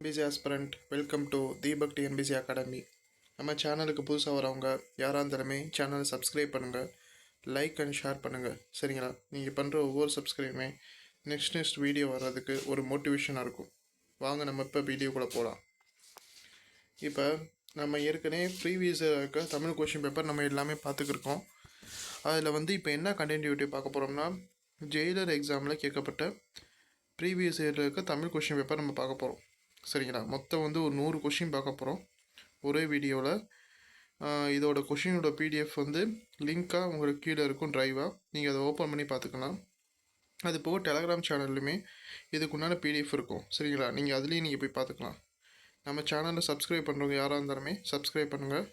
TNPSC aspirant welcome to Deepak TNPSC academy நம்ம சேனலுக்கு புதுசாக வரவங்க யாராக இருந்தாலுமே சேனலை சப்ஸ்கிரைப் பண்ணுங்கள் லைக் அண்ட் ஷேர் பண்ணுங்கள் சரிங்களா? நீங்கள் பண்ணுற ஒவ்வொரு சப்ஸ்கிரைபுமே நெக்ஸ்ட் நெக்ஸ்ட் வீடியோ வர்றதுக்கு ஒரு மோட்டிவேஷனாக இருக்கும். வாங்க நம்ம இப்போ வீடியோக்குள்ளே போகலாம் இப்போ நம்ம ஏற்கனவே ப்ரீவியஸ் இருக்க தமிழ் கொஷின் பேப்பர் நம்ம எல்லாமே பார்த்துக்கிருக்கோம். அதில் வந்து இப்போ என்ன கண்டினியூட்டி பார்க்க போகிறோம்னா ஜெயிலர் எக்ஸாமில் கேட்கப்பட்ட ப்ரீவியஸ் இயரில் இருக்க தமிழ் கொஷின் பேப்பர் நம்ம பார்க்க போகிறோம் சரிங்களா? மொத்தம் வந்து ஒரு நூறு கொஷின் பார்க்க போகிறோம் ஒரே வீடியோவில் இதோட கொஷினோட பிடிஎஃப் வந்து லிங்க்காக உங்களுக்கு கீழே இருக்கும் ட்ரைவாக நீங்கள் அதை ஓப்பன் பண்ணி பார்த்துக்கலாம். அது போக டெலகிராம் சேனல்லையுமே இதுக்குண்டான பிடிஎஃப் இருக்கும். சரிங்களா? நீங்கள் அதுலேயும் நீங்கள் போய் பார்த்துக்கலாம். நம்ம சேனலை சப்ஸ்கிரைப் பண்ணுறவங்க யாராக இருந்தாலுமே சப்ஸ்கிரைப் பண்ணுங்கள்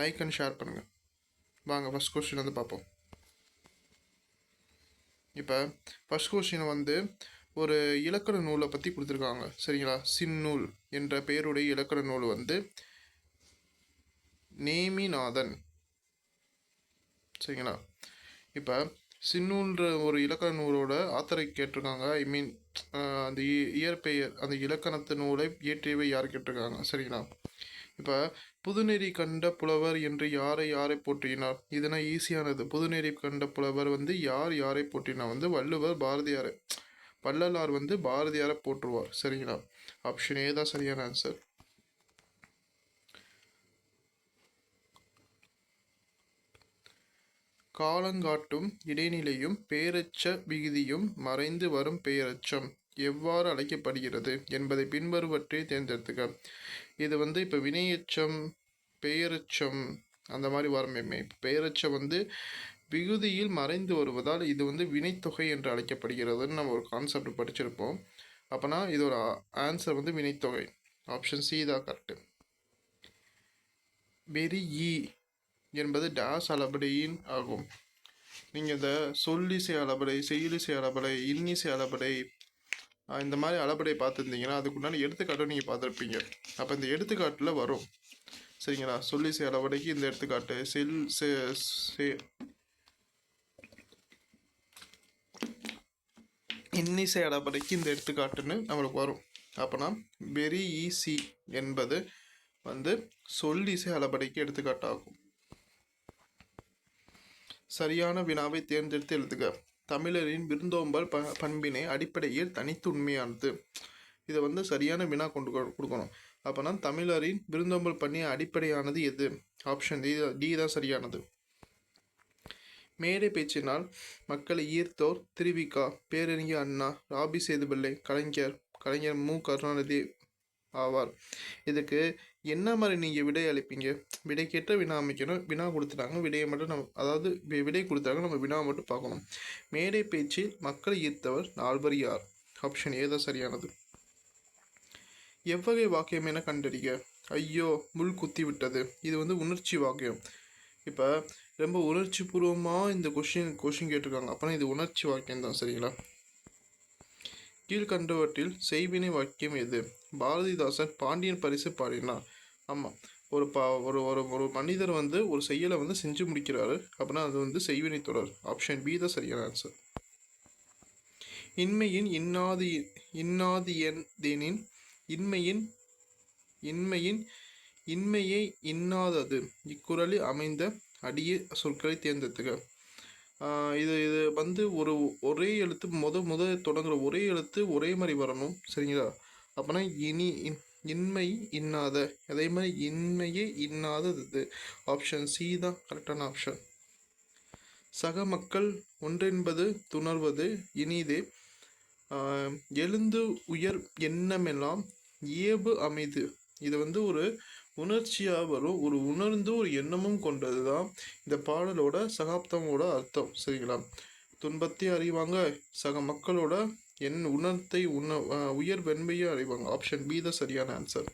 லைக் அண்ட் ஷேர் பண்ணுங்கள் வாங்க ஃபஸ்ட் கொஸ்டின் வந்து பார்ப்போம். இப்போ ஃபஸ்ட் கொஸ்டின் வந்து ஒரு இலக்கண நூலை பற்றி கொடுத்துருக்காங்க. சரிங்களா? சின்னூல் என்ற பெயருடைய இலக்கண நூல் வந்து நேமிநாதன். சரிங்களா? இப்போ சின்னூல்ன்ற ஒரு இலக்கண நூலோட ஆத்தரை கேட்டிருக்காங்க. ஐ மீன் அந்த இ- இயற்பெயர் அந்த இலக்கணத்து நூலை இயற்றியவை யார் கேட்டிருக்காங்க? சரிங்களா? இப்போ புதுநெறி கண்ட புலவர் என்று யாரை யாரை போற்றினார்? இதுனா ஈஸியானது புதுநெறி கண்ட புலவர் வந்து யார் யாரை போற்றினா வந்து வள்ளுவர் பாரதியார். வள்ளலார் வந்து பாரதியாரை போற்றுவார். சரிங்களா? ஆப்ஷன் ஏ தான் சரியான ஆன்சர் காலங்காட்டும் இடைநிலையும் பேரச்ச விகுதியும் மறைந்து வரும் பெயரச்சம் எவ்வாறு அழைக்கப்படுகிறது என்பதை பின்வருவற்றை தேர்ந்தெடுத்துக்க இது வந்து இப்போ வினையச்சம் பெயரச்சம் அந்த மாதிரி வரமே. பெயரச்சம் வந்து விகுதியில் மறைந்து வருவதால் இது வந்து வினைத்தொகை என்று அழைக்கப்படுகிறதுன்னு நம்ம ஒரு கான்செப்ட் படிச்சிருப்போம். அப்போனா இதோட ஆன்சர் வந்து வினைத்தொகை. ஆப்ஷன் சி தான் கரெக்டு வெரி ஈ என்பது டேஸ் அளபடியின் ஆகும். நீங்கள் இந்த சொல்லிசை அளபடை செயலிசை அளபடை இன்னிசை அளபடை இந்த மாதிரி அளபடை பார்த்துருந்தீங்கன்னா அதுக்குண்டான எடுத்துக்காட்டும் நீங்கள் பார்த்துருப்பீங்க. அப்போ இந்த எடுத்துக்காட்டில் வரும். சரிங்களா? சொல்லிசை அளபடைக்கு இந்த எடுத்துக்காட்டு. செல் செ செ- இன்னிசை அடப்படைக்கு இந்த எடுத்துக்காட்டுன்னு நம்மளுக்கு வரும். அப்போனா வெரி ஈஸி என்பது வந்து சொல் இசை அளபடைக்கு எடுத்துக்காட்டாகும். சரியான வினாவை தேர்ந்தெடுத்து எழுதுக. தமிழரின் விருந்தோம்பல் ப பண்பினை அடிப்படையில் தனித்து உண்மையானது. இதை வந்து சரியான வினா கொண்டு கொடுக்கணும். அப்போனா தமிழரின் விருந்தோம்பல் பண்ணி அடிப்படையானது எது? ஆப்ஷன் டி டி தான் சரியானது. மேடை பேச்சினால் மக்களை ஈர்த்தோர் திருவிக்கா பேரறிஞர் அண்ணா ராபி சேதுபிள்ளை கலைஞர் கலைஞர் மு. கருணாநிதி ஆவார். இதுக்கு என்ன மாதிரி நீங்கள் விடை அளிப்பீங்க? விடை கேட்ட வினா அமைக்கணும். வினா கொடுத்துட்டாங்க. விடையை மட்டும் நம்ம அதாவது விடை கொடுத்தாங்க நம்ம வினா மட்டும் பார்க்கணும். மேடை பேச்சில் மக்களை ஈர்த்தவர் நால்வர் யார்? ஆப்ஷன் ஏதோ சரியானது. எவ்வகை வாக்கியம் என கண்டறிய ஐயோ முள் குத்தி விட்டது. இது வந்து உணர்ச்சி வாக்கியம். இப்போ ரொம்ப உணர்ச்சி பூர்வமாக இந்த கொஷின் கொஷின் கேட்டிருக்காங்க. அப்போனா இது உணர்ச்சி வாக்கியம் தான் சரிங்களா? கீழ்கண்டவற்றில் செய்வினை வாக்கியம் எது? பாரதிதாசன் பாண்டியன் பரிசு பாடினார். ஆமாம் ஒரு பா ஒரு ஒரு ஒரு மனிதர் வந்து ஒரு செயலை வந்து செஞ்சு முடிக்கிறாரு. அப்படின்னா அது வந்து செய்வினை தொடர். ஆப்ஷன் பி தான் சரியான ஆன்சர் இன்மையின் இன்னாதி தேனின் இன்மையின் இன்மையின் இன்மையை இன்னாதது. இக்குறளில் அமைந்த அடிய சொற்களை தேர்ந்தெடுத்துக. இது இது வந்து ஒரு ஒரே எழுத்து முத முத தொடங்குற ஒரே எழுத்து ஒரே மாதிரி வரணும். சரிங்களா? அப்போனா இனி இன்- இன்மை இன்னாத. அதே மாதிரி இன்மையே இன்னாதது. இது ஆப்ஷன் சி தான் கரெக்டான ஆப்ஷன் சக மக்கள் ஒன்றென்பது துணர்வது இனிதே. ஆஹ் எழுந்து உயர் எண்ணமெல்லாம் இயல்பு அமைது. இது வந்து ஒரு உணர்ச்சியாக வரும். ஒரு உணர்ந்து ஒரு எண்ணமும் கொண்டது தான் இந்த பாடலோட சகாப்தமோட அர்த்தம். சரிங்களா? துன்பத்தை அறிவாங்க. சக மக்களோட என் உணர்த்தை உண உயர் வெண்மையை அறிவாங்க. ஆப்ஷன் பி த சரியான ஆன்சர்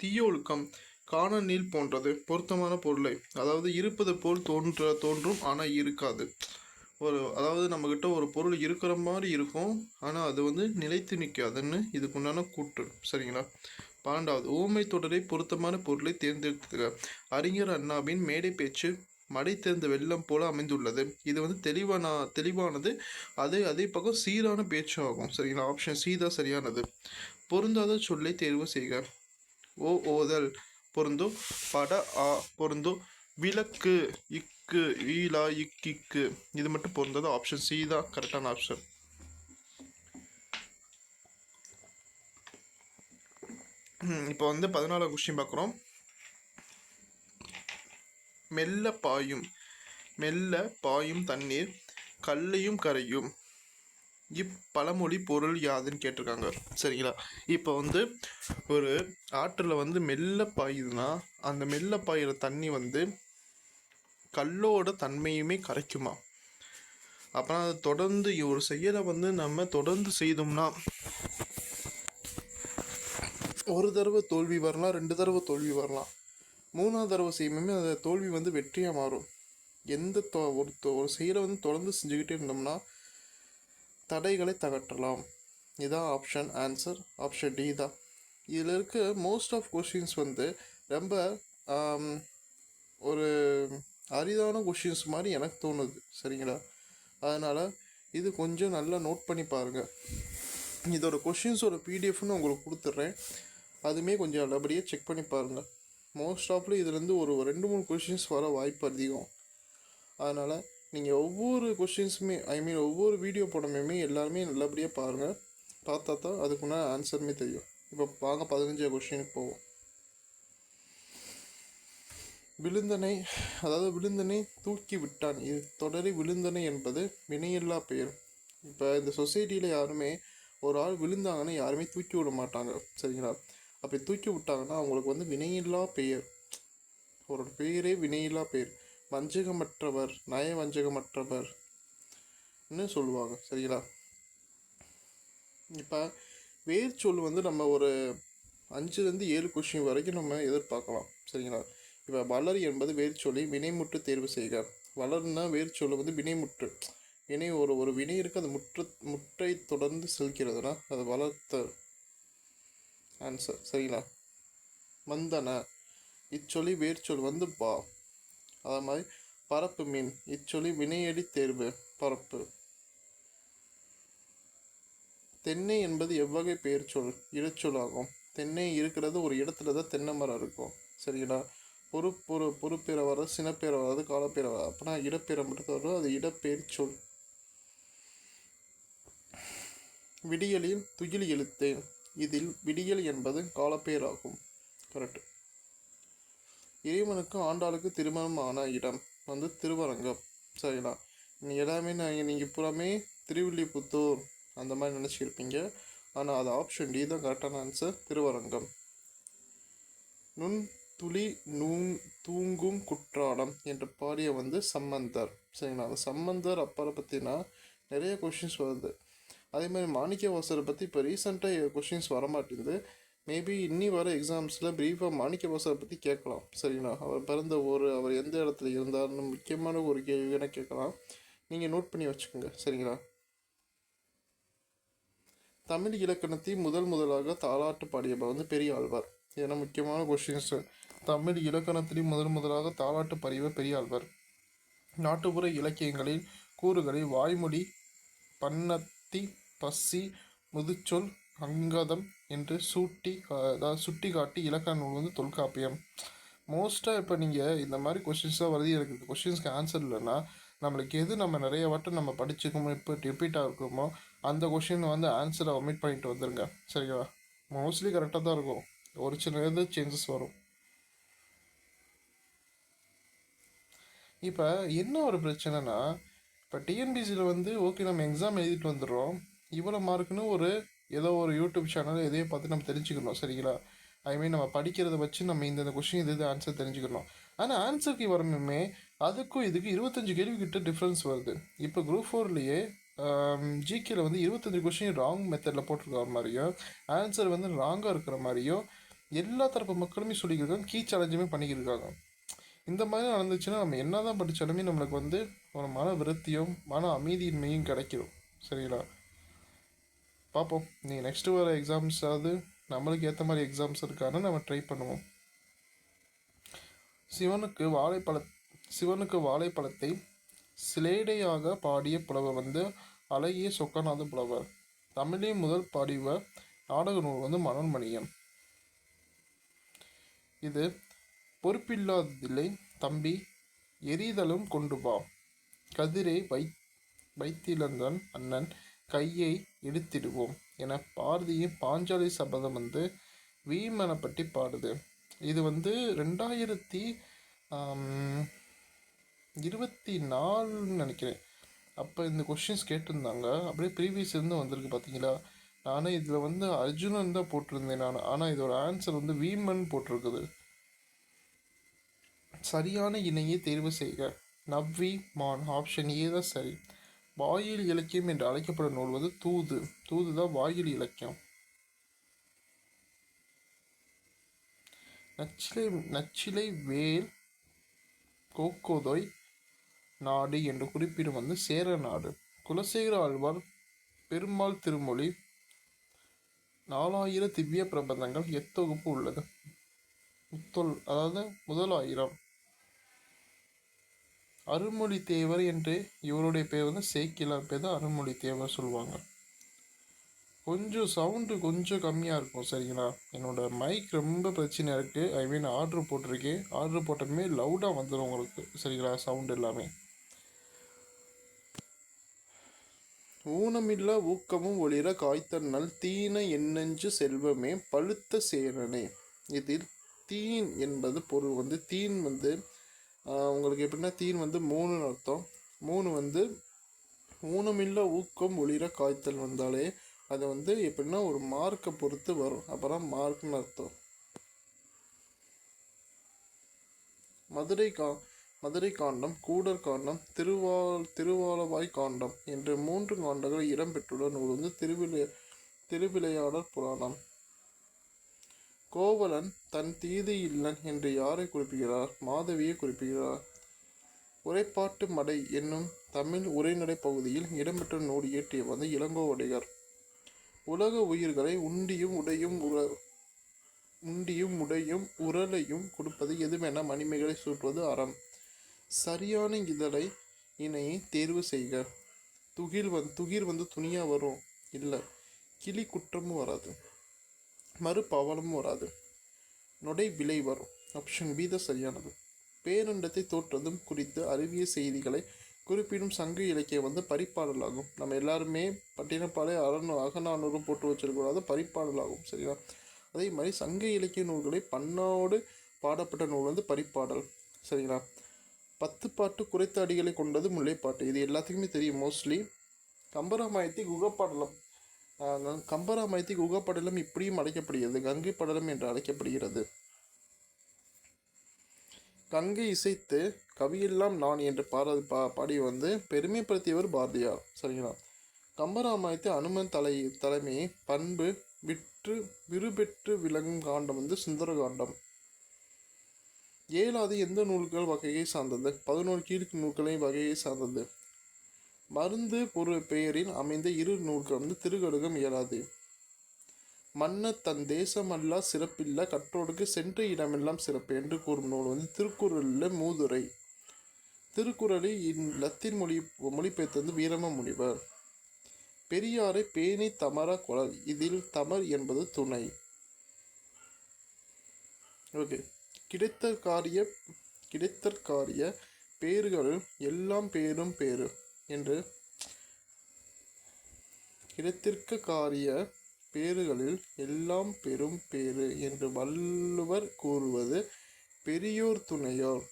தீயொழுக்கம் காண நீல் போன்றது பொருத்தமான பொருளை. அதாவது இருப்பது போல் தோன்ற தோன்றும் ஆனால் இருக்காது. ஒரு அதாவது நம்மக்கிட்ட ஒரு பொருள் இருக்கிற மாதிரி இருக்கும் ஆனால் அது வந்து நிலைத்து நிற்காதுன்னு இதுக்குண்டான கூற்று. சரிங்களா? பன்னெண்டாவது ஊமை தொடரை பொருத்தமான பொருளை தேர்ந்தெடுத்துக. அறிஞர் அண்ணாவின் மேடை பேச்சு மடை தேர்ந்த வெள்ளம் போல அமைந்துள்ளது. இது வந்து தெளிவான தெளிவானது. அதே அதே பக்கம் சீரான பேச்சு ஆகும் சரிங்களா? ஆப்ஷன் சி தான் சரியானது. பொருந்தாத சொல்லை தேர்வு செய்க. ஓ ஓதல். பொருந்தும் பட ஆ பொருந்தும் விளக்கு. இக்கு ஈலா இக்கிக்கு இது மட்டும் பொருந்தது. ஆப்ஷன் சி தான். கரெக்டான ஆப்ஷன் இப்போ வந்து பதினாலாம் கொஸ்டின் பார்க்குறோம். மெல்ல பாயும். மெல்ல பாயும் தண்ணீர் கல்லையும் கரையும். இப்பழமொழி பொருள் யாதுன்னு கேட்டிருக்காங்க. சரிங்களா? இப்போ வந்து ஒரு ஆற்றில் வந்து மெல்ல பாயுதுன்னா அந்த மெல்ல பாயிற தண்ணி வந்து கல்லோட தன்மையுமே கரைக்குமா? அப்புறம் அதை தொடர்ந்து ஒரு செயலை வந்து நம்ம தொடர்ந்து செய்தோம்னா ஒரு தடவை தோல்வி வரலாம் ரெண்டு தடவை தோல்வி வரலாம். மூணாவது தடவை செய்யுமே அந்த தோல்வி வந்து வெற்றியாக மாறும். எந்த தொ ஒரு ஒரு செயலை வந்து தொடர்ந்து செஞ்சுக்கிட்டே இருந்தோம்னா தடைகளை தகற்றலாம். இதான் ஆப்ஷன் ஆன்சர் ஆப்ஷன் டி தான். இதில் இருக்க மோஸ்ட் ஆஃப் கொஷின்ஸ் வந்து ரொம்ப ஒரு அரிதான கொஷின்ஸ் மாதிரி எனக்கு தோணுது. சரிங்களா? அதனால் இது கொஞ்சம் நல்லா நோட் பண்ணி பாருங்கள் இதோட கொஷின்ஸோட பிடிஎஃப்னு உங்களுக்கு கொடுத்துட்றேன் அதுவுமே கொஞ்சம் நல்லபடியாக செக் பண்ணி பாருங்கள் மோஸ்ட் ஆஃப்ல இதுலேருந்து ஒரு ரெண்டு மூணு கொஷின்ஸ் வர வாய்ப்பு அதிகம். அதனால் நீங்கள் ஒவ்வொரு கொஷின்ஸுமே ஐ மீன் ஒவ்வொரு வீடியோ போடணுமே எல்லாருமே நல்லபடியாக பாருங்கள் பார்த்தா தான் அதுக்குன்னா ஆன்சருமே தெரியும். இப்போ வாங்க பதினஞ்சாவது கொஷினுக்கு போவோம். விழுந்தனை அதாவது விழுந்தனை தூக்கி விட்டான். இது தொடரி விழுந்தனை என்பது வினையில்லா பெயர். இப்போ இந்த சொசைட்டியில் யாருமே ஒரு ஆள் விழுந்தாங்கன்னா யாருமே தூக்கி விட மாட்டாங்க. சரிங்களா? அப்படி தூக்கி விட்டாங்கன்னா அவங்களுக்கு வந்து வினையில்லா பெயர். ஒரு பெயரே வினையில்லா பெயர். வஞ்சகமற்றவர் நய வஞ்சகமற்றவர் சொல்லுவாங்க. சரிங்களா? இப்போ வேர் சொல் வந்து நம்ம ஒரு அஞ்சுலேருந்து ஏழு கொஷின் வரைக்கும் நம்ம எதிர்பார்க்கலாம். சரிங்களா? இப்போ வளர் என்பது வேர்ச்சொல்லி வினைமுற்று தேர்வு செய்க. வளர்னா வேர்ச்சொல் வந்து வினைமுற்று. வினை ஒரு ஒரு வினை இருக்கு அது முற்று முற்றை தொடர்ந்து செல்கிறதுனா அது வளர்த்த ஆன்சர் சரிங்களா? வந்தன. இச்சொலி வேர்ச்சொல் வந்து பா. அதே மாதிரி பரப்பு மீன். இச்சொலி வினையடி தேர்வு பரப்பு. தென்னை என்பது எவ்வகை பெயர் சொல் இடச்சொல் ஆகும். தென்னை இருக்கிறது ஒரு இடத்துல தான் தென்னை மரம் இருக்கும். சரிங்களா? பொறு பொறு பொறுப்பேற வர சினப்பேற வராது காலப்பேற வராது அப்படின்னா இடப்பேற மட்டும் வரும் அது இடப்பெயர் சொல். விடியலில் துயில் எழுத்து. இதில் விடியல் என்பது காலப்பேர் ஆகும் கரெக்ட் இறைவனுக்கு ஆண்டாளுக்கு திருமணம் ஆன இடம். வந்து திருவரங்கம். சரிங்களா நீ எல்லாமே நான் நீங்கள் புறமே திருவில்லிபுத்தூர் அந்த மாதிரி நினச்சிருப்பீங்க. ஆனால் அது ஆப்ஷன் டி தான். கரெக்டான ஆன்சர் திருவரங்கம். நுண் துளி நூங் தூங்கும் குற்றாலம் என்று பாடிய வந்து சம்பந்தர். சரிங்களா? அந்த சம்பந்தர் அப்பரை பற்றினா நிறைய கொஷின்ஸ் வருது. அதே மாதிரி மாணிக்க வாசரை பற்றி இப்போ ரீசெண்டாக கொஷின்ஸ் வரமாட்டேங்குது. மேபி இன்னி வர எக்ஸாம்ஸில் ப்ரீஃபாக மாணிக்க வாசரை பற்றி கேட்கலாம். சரிங்களா? அவர் பிறந்த ஊர் அவர் எந்த இடத்துல இருந்தார்னு முக்கியமான ஒரு கேள்வினா கேட்கலாம். நீங்கள் நோட் பண்ணி வச்சுக்கோங்க. சரிங்களா? தமிழ் இலக்கணத்தை முதல் முதலாக தாலாட்டு பாடியவர் வந்து பெரிய ஆழ்வார் ஏன்னா முக்கியமான கொஷின்ஸு தமிழ் இலக்கணத்திலும் முதன் முதலாக தாலாட்டு பாடியவர் பெரியாழ்வர். நாட்டுப்புற இலக்கியங்களில் கூறுகளை வாய்மொழி பன்னத்தி பசி முதுச்சொல் அங்கதம் என்று சூட்டி அதாவது சுட்டி காட்டி இலக்கண நூல் வந்து தொல்காப்பியம். மோஸ்ட்டாக இப்போ நீங்கள் இந்த மாதிரி கொஷின்ஸாக வருது. எனக்கு இந்த கொஷின்ஸ்க்கு ஆன்சர் இல்லைன்னா நம்மளுக்கு எது நம்ம நிறைய வாட்டம் நம்ம படிச்சுக்கோமோ இப்போ ரிப்பீட்டாக இருக்குமோ அந்த கொஷின் வந்து ஆன்சரை ஒமிட் பண்ணிட்டு வந்துடுங்க சரிங்களா? மோஸ்ட்லி கரெக்டாக தான் இருக்கும். ஒரு சில இது சேஞ்சஸ் வரும். இப்போ என்ன ஒரு பிரச்சனைனா இப்போ டிஎன்பிசியில் வந்து ஓகே நம்ம எக்ஸாம் எழுதிட்டு வந்துடுறோம். இவ்வளோ மார்க்குன்னு ஒரு ஏதோ ஒரு யூடியூப் சேனல் எதையோ பார்த்து நம்ம தெரிஞ்சுக்கணும் சரிங்களா? ஐ மீன் நம்ம படிக்கிறத வச்சு நம்ம இந்த கொஷின் இது இது ஆன்சர் தெரிஞ்சுக்கணும். ஆனால் ஆன்சருக்கு வரணுமே அதுக்கும் இதுக்கு இருபத்தஞ்சு கேள்விக்கிட்ட டிஃப்ரென்ஸ் வருது. இப்போ குரூப் ஃபோர்லேயே ஜிகேல வந்து இருபத்தஞ்சு கொஷின் ராங் மெத்தடில் போட்டிருக்கிற மாதிரியும் ஆன்சர் வந்து ராங்காக இருக்கிற மாதிரியும் எல்லா தரப்பு மக்களுமே சொல்லிக்கிருக்காங்க கீ சேலஞ்சுமே பண்ணிக்கிருக்காங்க இந்த மாதிரி நடந்துச்சுன்னா நம்ம என்னதான் படித்தாலுமே நம்மளுக்கு வந்து ஒரு மன விருத்தியும் மன அமைதியின்மையும் கிடைக்கும். சரிங்களா? பார்ப்போம். நீ நெக்ஸ்ட் வர எக்ஸாம்ஸாவது நம்மளுக்கு ஏற்ற மாதிரி எக்ஸாம்ஸ் இருக்கான்னு நம்ம ட்ரை பண்ணுவோம். சிவனுக்கு வாழைப்பழ சிவனுக்கு வாழைப்பழத்தை சிலேடையாக பாடிய புலவர் வந்து அழகிய சொக்கநாத புலவர். தமிழே முதல் பாடிய நாடக நூல் வந்து மனோன்மணியம். இது பொறுப்பில்லாததில்லை தம்பி. எரிதலும் கொண்டு வா. கதிரை வை வைத்திலந்தன் அண்ணன் கையை எடுத்திடுவோம் என பாரதியின் பாஞ்சாலி சபதம் வந்து வீமனை பற்றி பாடுது. இது வந்து ரெண்டாயிரத்தி இருபத்தி நாலுன்னு நினைக்கிறேன். அப்போ இந்த கொஷின்ஸ் கேட்டிருந்தாங்க. அப்படியே ப்ரீவியஸ் இருந்து வந்திருக்கு பார்த்தீங்களா நானே இதில் வந்து அர்ஜுனன் தான் போட்டிருந்தேன் நான். ஆனால் இதோட ஆன்சர் வந்து வீமன் போட்டிருக்குது. சரியான இணையை தேர்வு செய்க. நவ்வி மான் ஆப்ஷன் ஏ தான் சரி. வாயில் இலக்கியம் என்று அழைக்கப்படும் நூல் வந்து தூது. தூது தான் வாயில் இலக்கியம். நச்சிலை நச்சிலை வேல் கோக்கோதொய் நாடு என்று குறிப்பிடும் வந்து சேர நாடு. குலசேகர ஆழ்வார் பெருமாள் திருமொழி நாலாயிர திவ்ய பிரபந்தங்கள் எத்தொகுப்பு உள்ளது? முத்தொல் அதாவது முதலாயிரம். அருள்மொழி தேவர் என்று இவருடைய பேர் வந்து சேக்கிலார் பேர் தான் அருள்மொழி தேவர் சொல்லுவாங்க. கொஞ்சம் சவுண்டு கொஞ்சம் கம்மியாக இருக்கும் சரிங்களா? என்னோட மைக் ரொம்ப பிரச்சனை இருக்குது ஐ மீன் ஆர்டர் போட்டிருக்கேன். ஆர்டர் போட்டமே லவுடாக வந்துடும் உங்களுக்கு சரிங்களா? சவுண்டு எல்லாமே. ஊனமில்லா ஊக்கமும் ஒளிர காய்த்தன்னால் தீன எண்ணஞ்சு செல்வமே பழுத்த சேரனே இதில் தீன் என்பது பொருள் வந்து தீன் வந்து உங்களுக்கு எப்படின்னா தீன் வந்து மூணுன்னு அர்த்தம். மூணு வந்து ஊனமில்ல ஊக்கம் ஒளிர காய்த்தல் வந்தாலே அது வந்து எப்படின்னா ஒரு மார்க்கை பொறுத்து வரும். அப்புறம் மார்க்னு அர்த்தம். மதுரை கா மதுரை காண்டம் கூடர் காண்டம் திருவால் திருவாலவாய் காண்டம் என்ற மூன்று காண்டங்கள் இடம்பெற்றுள்ள நூல் வந்து திருவிளை திருவிளையாடற் புராணம். கோவலன் தன் தீது இல்லன் என்று யாரை குறிப்பிடுகிறார்? மாதவியை குறிப்பிடுகிறார். உரைப்பாட்டு மடை என்னும் தமிழ் உரைநடை பகுதியில் இடம்பெற்ற நூல் இயற்றிய வந்து இளங்கோவடிகர். உலக உயிர்களை உண்டியும் உடையும் உற உண்டியும் உடையும் உரலையும் கொடுப்பது எதுவென மணிமேகலை சூட்டுவது அறம். சரியான இதழை இணையை தேர்வு செய்க. துகில் வந் துகிர் வந்து துணியாக வரும். இல்லை கிளி குற்றமும் வராது. மறுபவளமும் வராது. நொடை விலை வரும். ஆப்ஷன் பி தான் சரியானது. பேரண்டத்தை தோற்றதும் குறித்து அறிவிய செய்திகளை குறிப்பிடும் சங்க இலக்கியம் வந்து பரிப்பாடலாகும். நம்ம எல்லாருமே பட்டினப்பாலை அறநூ அகநானூறு போட்டு வச்சிருக்கூடாது அது பரிப்பாடலாகும். சரியா? அதே மாதிரி சங்க இலக்கிய நூல்களை பண்ணோடு பாடப்பட்ட நூல் வந்து பரிப்பாடல். சரிங்களா? பத்து பாட்டு குறைத்த அடிகளை கொண்டது முல்லைப்பாட்டு. இது எல்லாத்துக்குமே தெரியும். மோஸ்ட்லி கம்பராமாயத்தை குகப்பாடலம் ஆனால் கம்பராமாயத்தை குகப்படலம் இப்படியும் அழைக்கப்படுகிறது கங்கை படலம் என்று அழைக்கப்படுகிறது. கங்கை இசைத்து கவியெல்லாம் நான் என்று பாட பா பாடி வந்து பெருமைப்படுத்தியவர் பாரதியார். சரிங்களா? கம்பராமாயத்தை அனுமன் தலை தலைமை பண்பு விற்று விருபெற்று விளங்கும் காண்டம் வந்து சுந்தரகாண்டம். ஏழாவது எந்த நூல்கள் வகையை சார்ந்தது? பதினோரு கீழ்க்கு நூல்களை வகையை சார்ந்தது. மருந்து பொருள் பெயரில் அமைந்த இரு நூல்கள் வந்து திருகடுகம் இயலாது. மன்ன தன் தேசமல்லா சிறப்பில்ல கற்றோருக்கு சென்ற இடமெல்லாம் சிறப்பு என்று கூறும் நூல் வந்து திருக்குறளில் மூதுரை. திருக்குறளை இன் லத்தீன் மொழி மொழிபெயர்த்தது வீரம முனிவர். பெரியாரை பேணி தமர குரல் இதில் தமர் என்பது துணை. ஓகே. கிடைத்த காரிய கிடைத்தற்காரிய பேறுகளில் எல்லாம் பேரும் பேரு என்று கிடைத்திருக்க காரிய பேறுகளில் எல்லாம் பெரும் பேறு என்று வள்ளுவர் கூறுவது பெரியோர் துணையோர்.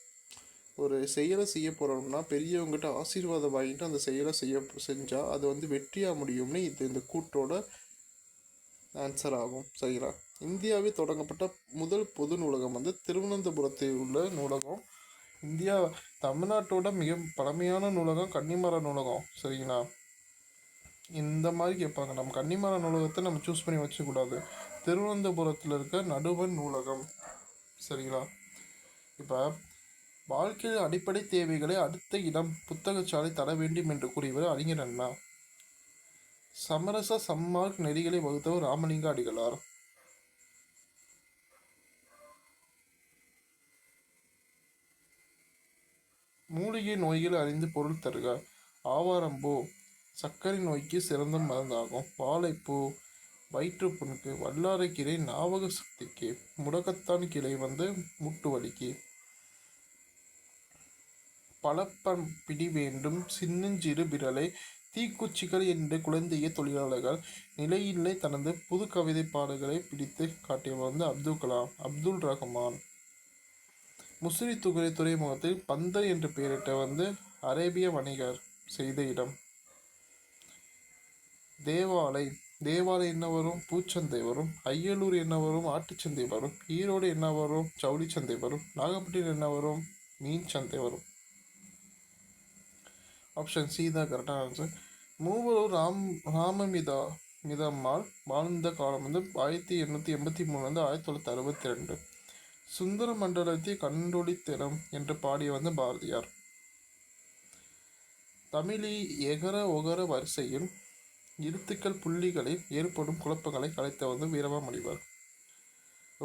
ஒரு செயலை செய்ய போகிறோம்னா பெரியவங்ககிட்ட ஆசீர்வாதம் வாங்கிட்டு அந்த செயலை செய்ய செஞ்சால் அது வந்து வெற்றியாக முடியும்னு இது இந்த கூட்டோட ஆன்சர் ஆகும். சரிங்களா? இந்தியாவில் தொடங்கப்பட்ட முதல் பொது நூலகம் வந்து திருவனந்தபுரத்தில் உள்ள நூலகம். இந்தியா தமிழ்நாட்டோட மிக பழமையான நூலகம் கன்னிமர நூலகம் சரிங்களா? இந்த மாதிரி கேட்பாங்க நம்ம கன்னிமர நூலகத்தை நம்ம சூஸ் பண்ணி வச்சக்கூடாது. திருவனந்தபுரத்தில் இருக்க நடுவன் நூலகம் சரிங்களா? இப்போ வாழ்க்கையில் அடிப்படை தேவைகளை அடுத்த இடம் புத்தகச்சாலை தர வேண்டும் என்று கூறியவர் அறிஞர் அண்ணா. சமரச சம்மார்க் நெறிகளை வகுத்தவர் ராமலிங்க அடிகளார். மூலிகை நோய்கள் அறிந்து பொருள் தருக. ஆவாரம்பூ சர்க்கரை நோய்க்கு சிறந்த மருந்தாகும். வாழைப்பூ. வயிற்றுப்புண்ணுக்கு. வல்லாரைக்கீரை ஞாபக சக்திக்கு. முடக்கத்தான் கிளை வந்து முட்டு வலிக்கு. பலப்பம் பிடி வேண்டும். சின்னஞ்சிறு விரலை தீக்குச்சிகள் என்ற குழந்தைய தொழிலாளர்கள் நிலையில்லை தனது புது கவிதை பாடல்களை பிடித்து காட்டியவர் வந்து அப்துல் கலாம். அப்துல் ரஹ்மான். முசிறி துறை துறைமுகத்தில் பந்தர் என்று பெயரிட்ட வந்து அரேபிய வணிகர் செய்த இடம். தேவாலை தேவாலை என்ன வரும் பூச்சந்தை வரும் அய்யலூர் என்ன வரும் ஆட்டுச்சந்தை வரும் ஈரோடு என்ன வரும் ஜவுளி சந்தை வரும் நாகப்பட்டினம் என்ன வரும் மீன் சந்தை வரும். ஆப்ஷன் சி தான் கரெக்டான ஆன்சர் மூவரும் ராம் ராமமிதா மிதம்மாள் வாழ்ந்த காலம் வந்து ஆயிரத்தி எண்ணூற்றி எண்பத்தி மூணுலேருந்து ஆயிரத்தி தொள்ளாயிரத்தி அறுபத்தி ரெண்டு. சுந்தர மண்டலத்தை கண்டொளித்திறம் என்று பாடிய வந்து பாரதியார். தமிழி எகர ஒகர வரிசையில் எழுத்துக்கள் புள்ளிகளில் ஏற்படும் குழப்பங்களை கலைத்த வந்து வீரமாமணிவர்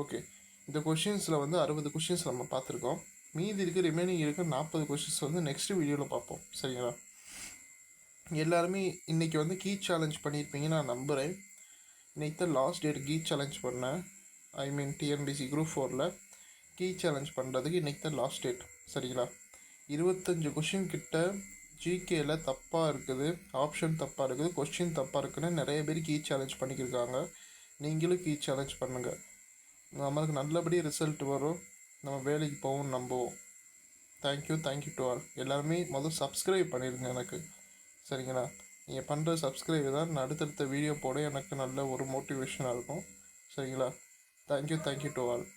ஓகே இந்த கொஷின்ஸில் வந்து அறுபது கொஷின்ஸ் நம்ம பார்த்துருக்கோம். மீதி இருக்க ரிமைனிங் இருக்க நாற்பது கொஷின்ஸ் வந்து நெக்ஸ்ட் வீடியோவில் பார்ப்போம். சரிங்களா? எல்லாருமே இன்றைக்கி வந்து கீ சேலஞ்ச் பண்ணியிருப்பீங்க நான் நம்புகிறேன் இன்னைக்கு தான் லாஸ்ட் டேட் கீ சேலஞ்ச் பண்ணேன். ஐ மீன் டிஎன்பிசி குரூப் ஃபோரில் கீ சேலஞ்ச் பண்ணுறதுக்கு இன்றைக்கி தான் லாஸ்ட் டேட் சரிங்களா? இருபத்தஞ்சு கொஷின் கிட்ட ஜிகேயில் தப்பாக இருக்குது ஆப்ஷன் தப்பாக இருக்குது கொஷின் தப்பாக இருக்குன்னு நிறைய பேர் கீ சேலஞ்ச் பண்ணிக்கிருக்காங்க. நீங்களும் கீ சேலஞ்ச் பண்ணுங்கள் நம்மளுக்கு நல்லபடியாக ரிசல்ட் வரும். நம்ம வேலைக்கு போவோம் நம்புவோம். தேங்க்யூ தேங்க்யூ டு ஆல் எல்லாருமே முதல் சப்ஸ்கிரைப் பண்ணிடுங்க எனக்கு. சரிங்களா? நீங்கள் பண்ணுற சப்ஸ்கிரைப் தான் நான் அடுத்தடுத்த வீடியோ போட எனக்கு நல்ல ஒரு மோட்டிவேஷனாக இருக்கும். சரிங்களா? Thank you thank you to all